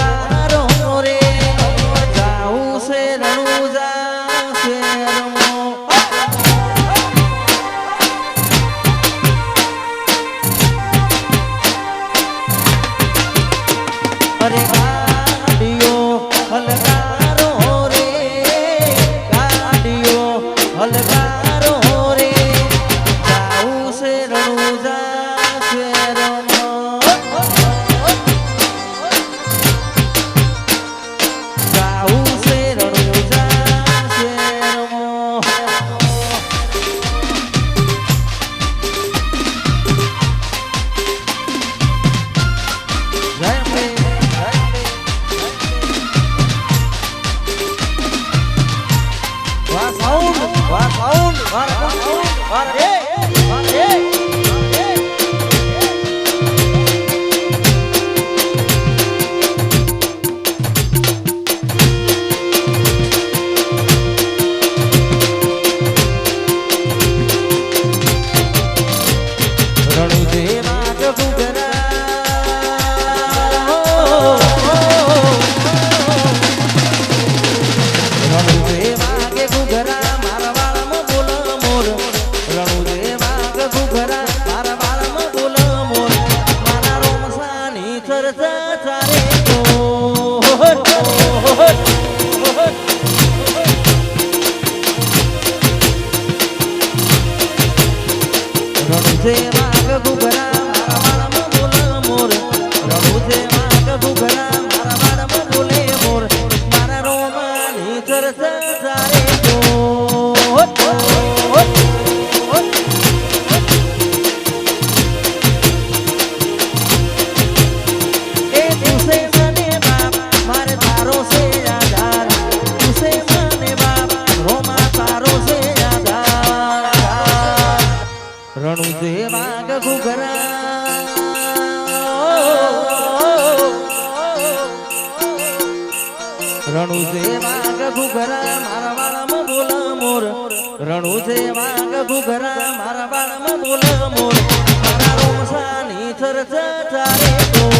Bye. Sound વાર sound વાર sound વાર એ વાર એ ગુબરા રણુ છે. વાઘ ઘુઘરા મારા વાળામાં બોલ મોર. રણુ છે વાઘ ઘુઘરા મારા વાળામાં બોલ મોર. મારા રોસાની થર થારે તો